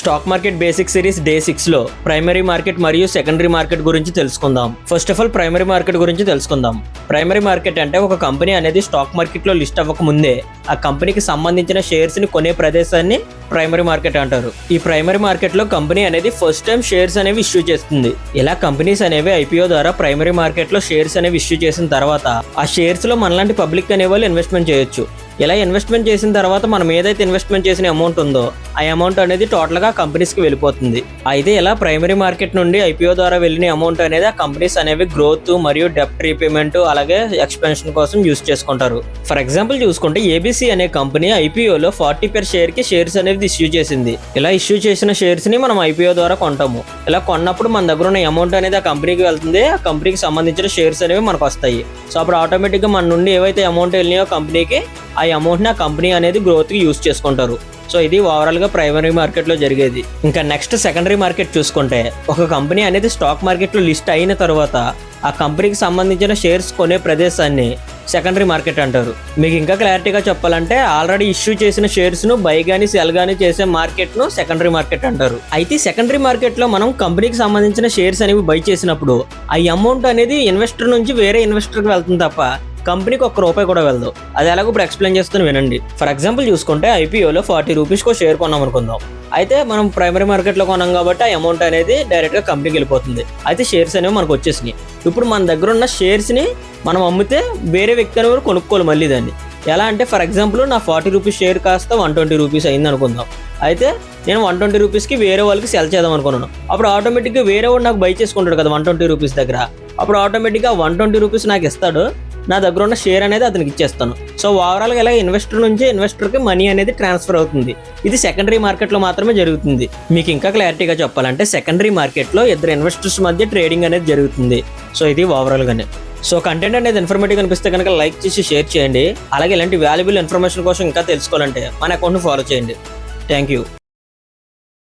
Stock market basic series day సిక్స్లో primary market మరియు secondary market గురించి తెలుసుకుందాం. First of all primary market గురించి తెలుసుకుందాం. ప్రైమరీ మార్కెట్ అంటే ఒక కంపెనీ అనేది స్టాక్ మార్కెట్లో లిస్ట్ అవ్వక ముందే ఆ కంపెనీకి సంబంధించిన షేర్స్ని కొనే ప్రదేశాన్ని ప్రైమరీ మార్కెట్ అంటారు. ఈ ప్రైమరీ మార్కెట్లో కంపెనీ అనేది ఫస్ట్ టైం షేర్స్ అనేవి ఇష్యూ చేస్తుంది. ఇలా కంపెనీస్ అనేవి ఐపీఓ ద్వారా ప్రైమరీ మార్కెట్లో షేర్స్ అనేవి ఇష్యూ చేసిన తర్వాత ఆ షేర్స్లో మనలాంటి పబ్లిక్ అనేవాళ్ళు ఇన్వెస్ట్మెంట్ చేయొచ్చు. ఇలా ఇన్వెస్ట్మెంట్ చేసిన తర్వాత మనం ఏదైతే ఇన్వెస్ట్మెంట్ చేసిన అమౌంట్ ఉందో ఆ అమౌంట్ అనేది టోటల్గా కంపెనీస్కి వెళ్ళిపోతుంది. అయితే ఇలా ప్రైమరీ మార్కెట్ నుండి ఐపీఓ ద్వారా వెళ్ళిన అమౌంట్ అనేది ఆ కంపెనీస్ అనేవి గ్రోత్ మరియు డెప్ట్ రీపేమెంట్ అలాగే ఎక్స్పెన్షన్ కోసం యూస్ చేసుకుంటారు. ఫర్ ఎగ్జాంపుల్ చూసుకుంటే ఏబీసీ అనే కంపెనీ ఐపీఓలో ఫార్టీ పెర్ షేర్కి షేర్స్ అనేది ఇష్యూ చేసింది. ఇలా ఇష్యూ చేసిన షేర్స్ని మనం ఐపీఓ ద్వారా కొంటాము. ఇలా కొన్నప్పుడు మన దగ్గర ఉన్న అమౌంట్ అనేది ఆ కంపెనీకి వెళ్తుంది. ఆ కంపెనీకి సంబంధించిన షేర్స్ అనేవి మనకు వస్తాయి. సో అప్పుడు ఆటోమేటిక్గా మన నుండి ఏవైతే అమౌంట్ వెళ్ళినాయో కంపెనీకి ఆ అమౌంట్ని ఆ కంపెనీ అనేది గ్రోత్కి యూస్ చేసుకుంటారు. సో ఇది ఓవరాల్గా ప్రైమరీ మార్కెట్లో జరిగేది. ఇంకా నెక్స్ట్ సెకండరీ మార్కెట్ చూసుకుంటే ఒక కంపెనీ అనేది స్టాక్ మార్కెట్లో లిస్ట్ అయిన తర్వాత ఆ కంపెనీకి సంబంధించిన షేర్స్ కొనే ప్రదేశాన్ని సెకండరీ మార్కెట్ అంటారు. మీకు ఇంకా క్లారిటీగా చెప్పాలంటే ఆల్రెడీ ఇష్యూ చేసిన షేర్స్ను బై కానీ సెల్ కానీ చేసే మార్కెట్ను సెకండరీ మార్కెట్ అంటారు. అయితే సెకండరీ మార్కెట్లో మనం కంపెనీకి సంబంధించిన షేర్స్ అనేవి బై చేసినప్పుడు ఆ అమౌంట్ అనేది ఇన్వెస్టర్ నుంచి వేరే ఇన్వెస్టర్కి వెళ్తుంది తప్ప కంపెనీకి ఒక్క రూపాయి కూడా వెళ్ళదు. అది ఎలాగో ఇప్పుడు ఎక్స్ప్లెయిన్ చేస్తాను వినండి. ఫర్ ఎగ్జాంపుల్ చూసుకుంటే ఐపీఓలో ఫార్టీ రూపీస్కో షేర్ కొన్నాం అనుకుందాం. అయితే మనం ప్రైమరీ మార్కెట్లో కొన్నాం కాబట్టి ఆ అమౌంట్ అనేది డైరెక్ట్గా కంపెనీకి వెళ్ళిపోతుంది. అయితే షేర్స్ అనేవి మనకు వచ్చేసినాయి. ఇప్పుడు మన దగ్గర ఉన్న షేర్స్ని మనం అమ్మితే వేరే వ్యక్తి అనేవారు కొనుక్కోవాలి మళ్ళీ దాన్ని. ఎలా అంటే ఫర్ ఎగ్జాంపుల్ నా ఫార్టీ రూపీస్ షేర్ కాస్త వన్ ట్వంటీ రూపీస్ అయింది అనుకుందాం. అయితే నేను వన్ ట్వంటీ రూపీస్కి వేరే వాళ్ళకి సెల్ చేద్దాం అనుకున్నాను. అప్పుడు ఆటోమేటిక్గా వేరే వాడు నాకు బై చేసుకుంటాడు కదా వన్ ట్వంటీ రూపీస్ దగ్గర. అప్పుడు ఆటోమేటిక్గా వన్ ట్వంటీ రూపీస్ నాకు ఇస్తాడు. నా దగ్గర ఉన్న షేర్ అనేది అతనికి ఇచ్చేస్తాను. సో ఓవరాల్గా ఇలా ఇన్వెస్టర్ నుంచి ఇన్వెస్టర్కి మనీ అనేది ట్రాన్స్ఫర్ అవుతుంది. ఇది సెకండరీ మార్కెట్లో మాత్రమే జరుగుతుంది. మీకు ఇంకా క్లారిటీగా చెప్పాలంటే సెకండరీ మార్కెట్లో ఇద్దరు ఇన్వెస్టర్స్ మధ్య ట్రేడింగ్ అనేది జరుగుతుంది. సో ఇది ఓవరాల్గానే సో కంటెంట్ అనేది ఇన్ఫర్మేటివ్ అనిపిస్తే కనుక లైక్ చేసి షేర్ చేయండి. అలాగే ఇలాంటి వాల్యుబుల్ ఇన్ఫర్మేషన్ కోసం ఇంకా తెలుసుకోవాలంటే మన అకౌంట్ని ఫాలో చేయండి. Thank you